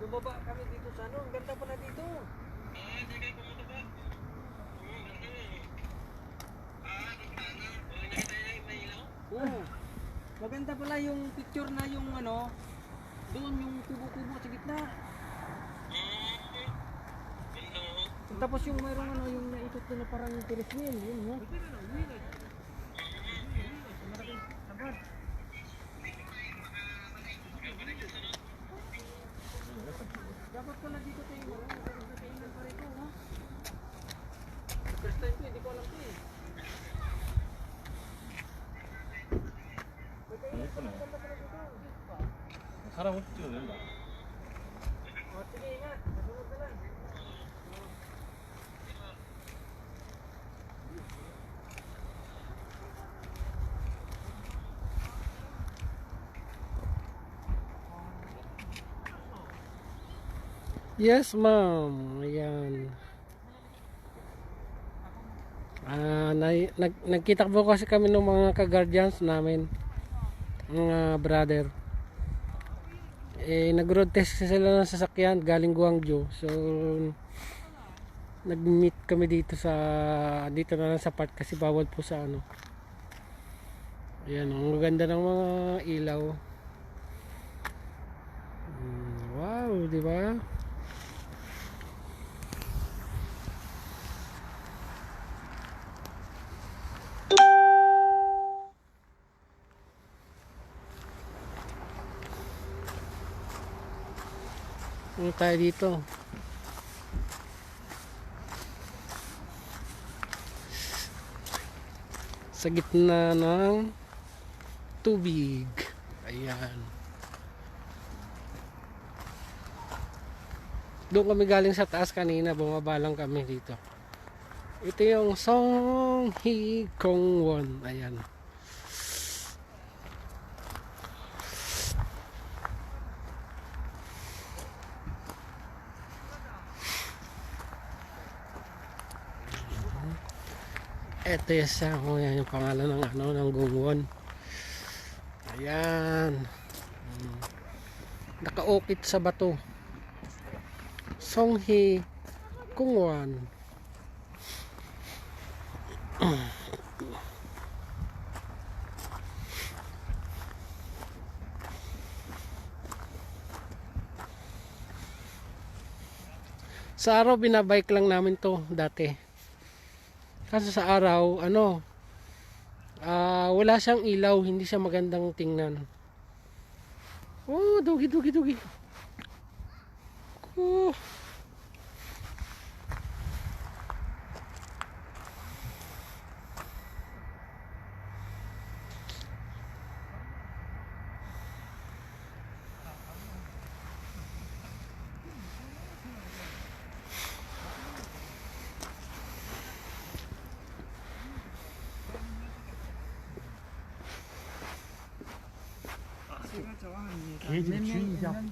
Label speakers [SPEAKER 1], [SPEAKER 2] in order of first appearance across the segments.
[SPEAKER 1] bumaba kami dito sa ano. Ang ganda pala dito. Oo. Maganda pala yung picture na yung ano, doon yung kubo-kubo sa gitna. Tapos yung mayroong ano, yung naitot doon na parang Ferris wheel, yun mo. Dapat pala dito tayo, ano, may kainan pa rito, ha? First time ko, hindi ko alam to eh. May kainan pa rin
[SPEAKER 2] Yes, ma'am. Ayan. Ah, na, nag, nagkita po kasi kami ng mga ka-guardians namin. Mga brother. Eh, nag-road test sila ng sasakyan galing Guangzhou. So, nag-meet kami dito sa dito na lang sa park kasi bawal po sa ano. Ayan, ang ganda ng mga ilaw. Mm, wow, di ba? Ano tayo dito? Sa gitna ng tubig. Ayan. Doon kami galing sa taas kanina, bumaba lang kami dito. Ito yung Song Hee Kong Won. Ayan. Ito yung sa oh, yan yung pangalan ng ano ng gungwon. Ayan. Hmm. Nakaukit sa bato. Songhi Kungwan. Sa araw binabike lang namin to dati. Kaso sa araw, ano, ah wala siyang ilaw, hindi siya magandang tingnan. Oh, dugi, dugi, dugi. Oh. 좋아합니다.
[SPEAKER 3] 개집 주인장.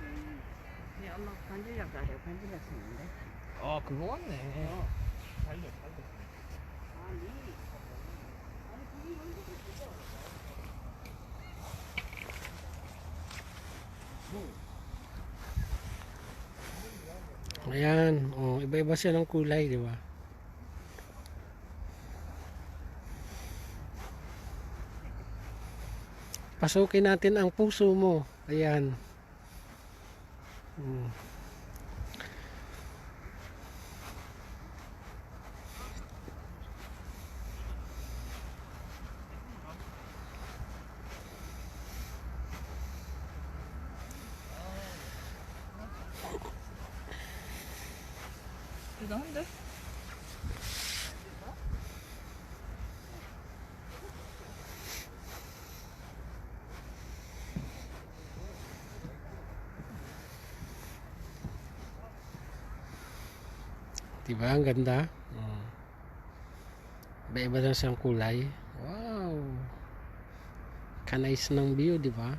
[SPEAKER 3] 음.
[SPEAKER 4] 네, 엄마 반질약 가래 반질약 쓰는데.
[SPEAKER 3] 아 그거 같네. 어.
[SPEAKER 2] Ayan, oh, iba-iba siya ng kulay, di ba? Pasukin natin ang puso mo. Ayan. Hmm. Di ba? Ang ganda. Mm. Iba-iba na siyang kulay. Wow. Kanais ng view, di ba?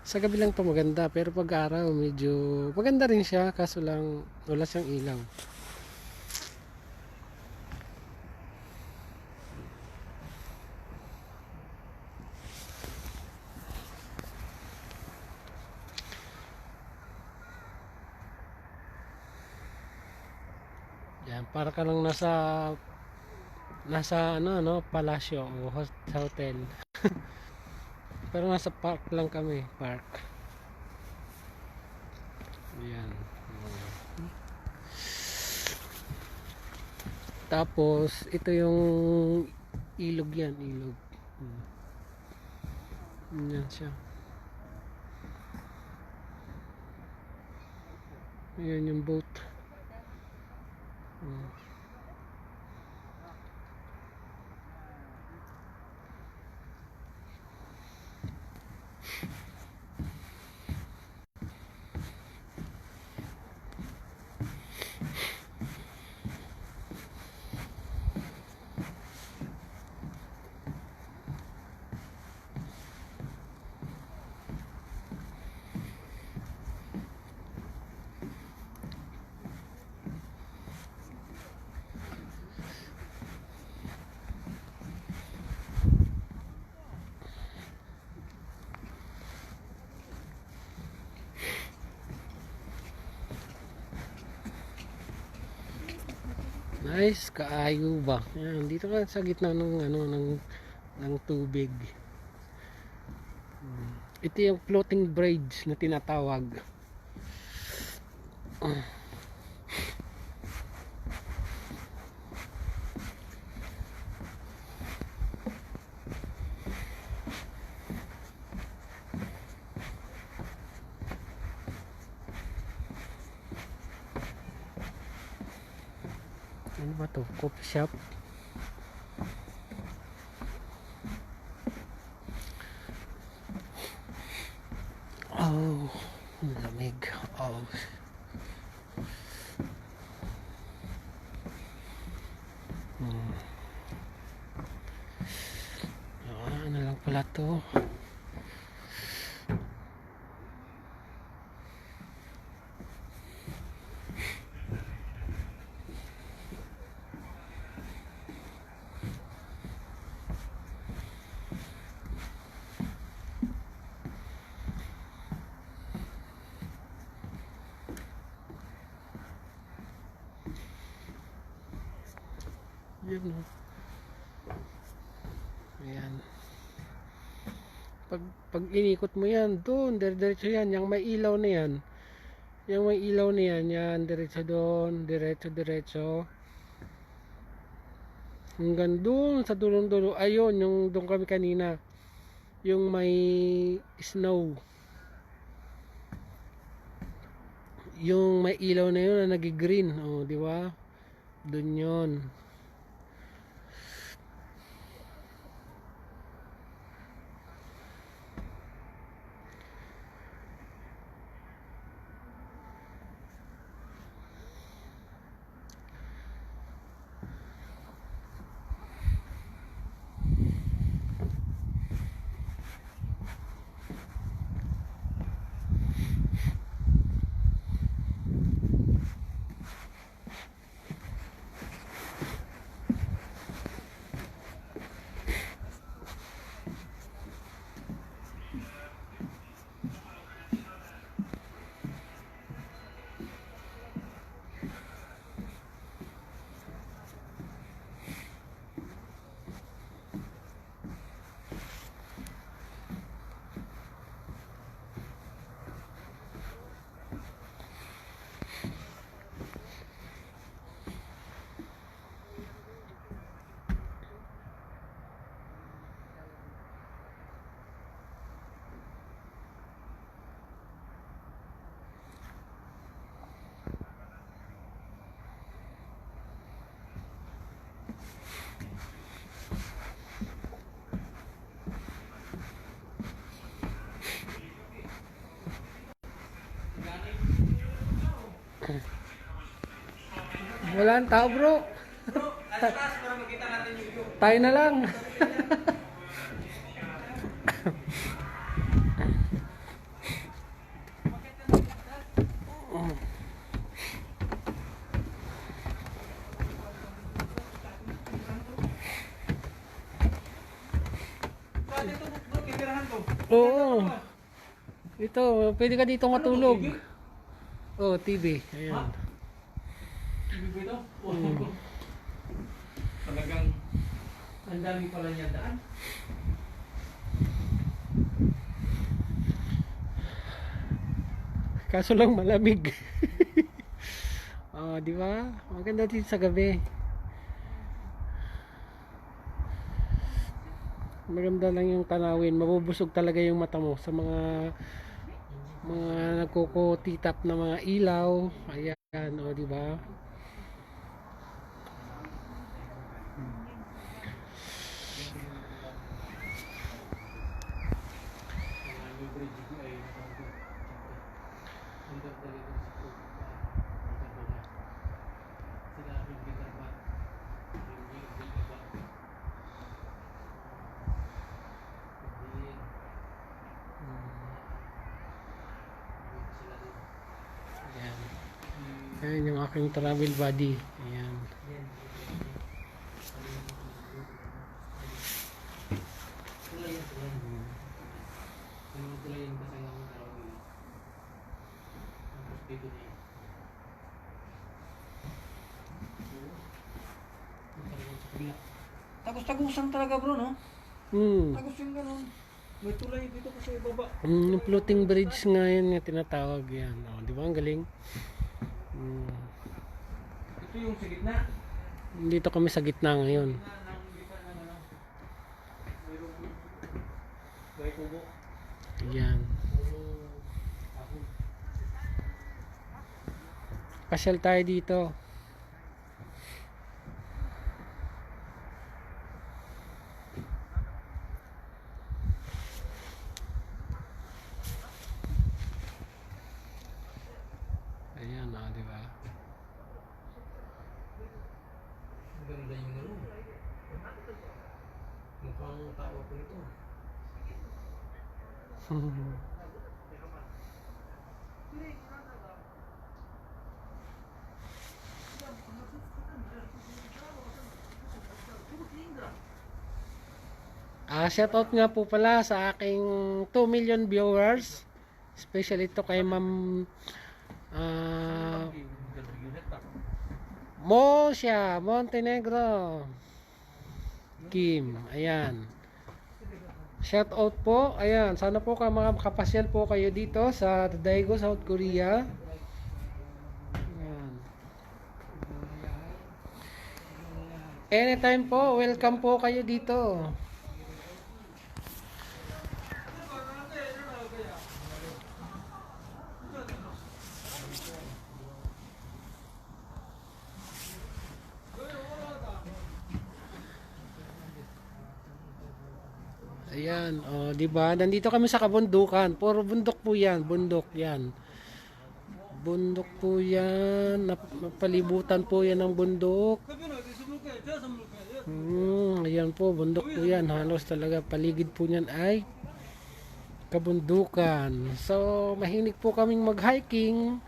[SPEAKER 2] Sa gabi lang to maganda, pero pag araw medyo maganda rin siya kaso lang wala siyang ilaw. Yan, para ka lang nasa nasa ano no, palasyo o hotel. Pero nasa park lang kami, park. Yan. Tapos ito yung ilog yan, ilog. Hmm. Yan siya. Ayan yung boat. Hmm. Nice, kaayo ba? Yan, dito ka sa gitna ng ano ng ng tubig. Ito yung floating bridge na tinatawag. Ano ba to? Coffee shop? Oh, ang lamig. Oh. Hmm. Ah, ano lang pala to? Yun no. Ayan. Pag, pag inikot mo yan, doon, dire-diretso yan. Yung may ilaw na yan. Yung may ilaw na yan, yan, diretso doon, diretso, diretso. Hanggang doon sa dulong-dulo. Ayun, yung doon kami kanina. Yung may snow. Yung may ilaw na yun na nag-green. Oh, di ba? Doon yun. Wala ang tao bro.
[SPEAKER 1] Alas para makita natin yung
[SPEAKER 2] Tayo na lang.
[SPEAKER 1] Bro?
[SPEAKER 2] Oo. Ito, pwede ka dito matulog. Oh, TV. Ayan.
[SPEAKER 1] Ibig ko ito? Oh. Talagang ang dami pala niya daan.
[SPEAKER 2] Kaso lang malamig. oh, di ba? Maganda dito sa gabi. Maganda lang yung tanawin. Mabubusog talaga yung mata mo sa mga mga nagkukutitap na mga ilaw. Ayan, o, di ba? Ayan yung aking travel buddy. Ayan.
[SPEAKER 1] Tagos-tagusan talaga bro, no?
[SPEAKER 2] Hmm.
[SPEAKER 1] Tagos yung ganun. May tulay dito pa sa ibaba.
[SPEAKER 2] Mm, yung floating bridge nga yan nga tinatawag yan. Oh, di ba? Ang galing.
[SPEAKER 1] Ito yung sa gitna.
[SPEAKER 2] Dito kami sa gitna ngayon. Ayan. Pasyal tayo dito. Ayan, oh, di ba?
[SPEAKER 1] Ang ganda yung ano. Mukhang tao ko ito.
[SPEAKER 2] Ah, shoutout nga po pala sa aking 2 million viewers. Especially to kay Ma'am ah, Mosya Montenegro. Kim, ayan. Shout out po. Ayan, sana po ka mga makapasyal po kayo dito sa Daegu, South Korea. Ayan. Anytime po, welcome po kayo dito. Ayan, oh, 'di ba? Nandito kami sa kabundukan. Puro bundok po 'yan, bundok 'yan. Bundok po 'yan. Nap- Napalibutan po 'yan ng bundok. Hmm, ayan po, bundok po 'yan. Halos talaga paligid po niyan ay kabundukan. So, mahilig po kaming mag-hiking.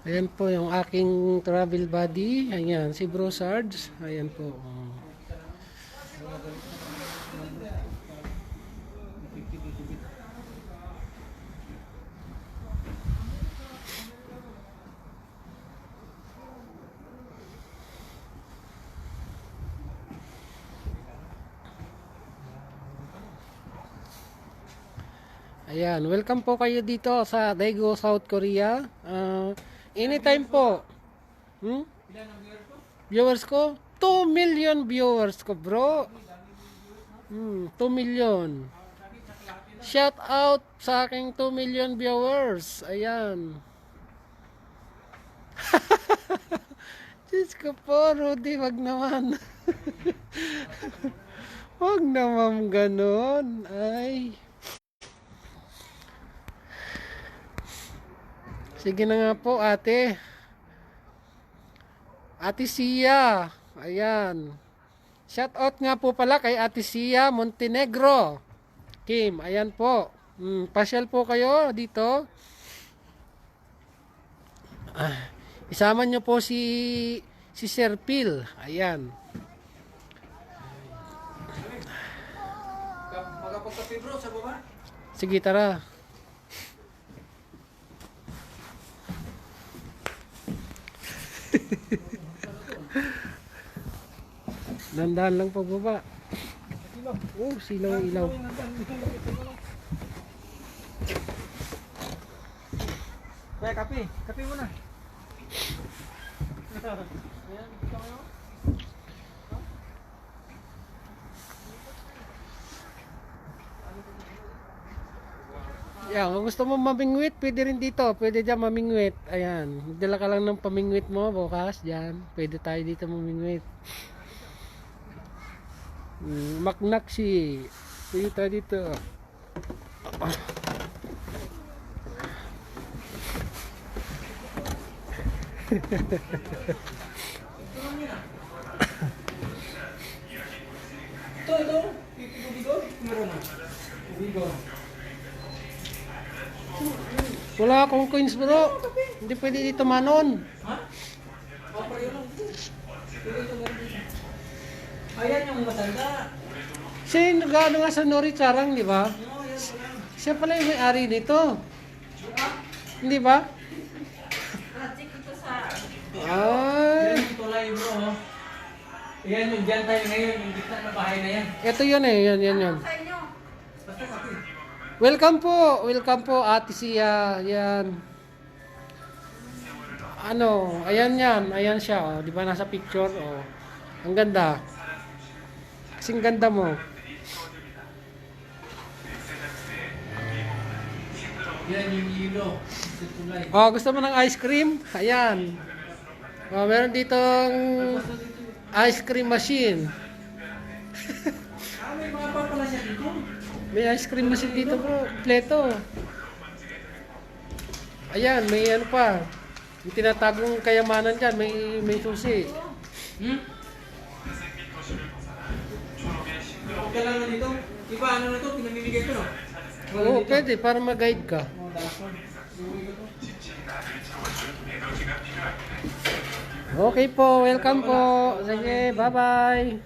[SPEAKER 2] Ayan po yung aking travel buddy. Ayan, si Bro Sarge. Ayan po. Ayan, welcome po kayo dito sa Daegu, South Korea. Ah, anytime po. Hmm? Viewers ko? 2 million viewers ko, bro. Hmm, 2 million. Shout out sa aking 2 million viewers. Ayan. Diyos ko po, Rudy, wag naman. wag naman ganon. Ay. Sige na nga po, ate. Ate Sia. Ayan. Shout out nga po pala kay Ate Sia Montenegro. Kim, ayan po. Mm, pasyal po kayo dito. Ah, isama nyo po si si Sir Phil. Ayan.
[SPEAKER 1] Magkapagkape bro sa baba.
[SPEAKER 2] Sige, tara. Dandahan lang pagbaba. Oh, silaw ilaw.
[SPEAKER 1] Kaya kape. Kape muna. Ayan, gusto kayo?
[SPEAKER 2] Yan, kung gusto mo mamingwit, pwede rin dito. Pwede dyan mamingwit. Ayan, magdala ka lang ng pamingwit mo bukas dyan. Pwede tayo dito mamingwit. Mm, Maknaksi. Pwede tayo dito.
[SPEAKER 1] Ito, ito. Bigo, Meron na. Bigo.
[SPEAKER 2] Wala akong coins bro. Hindi pwede dito manon.
[SPEAKER 1] Ha? Oh, ito. Ayan yung matanda.
[SPEAKER 2] Siya yung nag-ano nga sa Nori Charang, di ba?
[SPEAKER 1] Oh.
[SPEAKER 2] Siya pala yung may-ari nito. Hindi ba? Ay,
[SPEAKER 1] Yan yung tulay bro. oh. Yan yung dyan tayo ngayon. Yung gitna na bahay na yan.
[SPEAKER 2] ito yun eh. Yan, yan, yan.
[SPEAKER 1] Basta kape.
[SPEAKER 2] Welcome po. Welcome po, Ate Sia. Yan. Ano, ayan yan. Ayan siya. Oh. Di ba nasa picture? Oh. Ang ganda. Kasing ganda mo.
[SPEAKER 1] Yan yung tulay.
[SPEAKER 2] Oh, gusto mo ng ice cream? Ayan. Oh, meron ditong ice cream machine.
[SPEAKER 1] Ah, may mga pa pala siya dito.
[SPEAKER 2] May ice cream machine dito bro. Pleto. Ayan, may ano pa. Yung tinatagong kayamanan dyan, may, may susi.
[SPEAKER 1] Hmm? Okay lang na dito. Iba ano na to, pinamimigay ko no?
[SPEAKER 2] Oo, pwede, para mag-guide ka. Okay po, welcome po. Sige, bye-bye.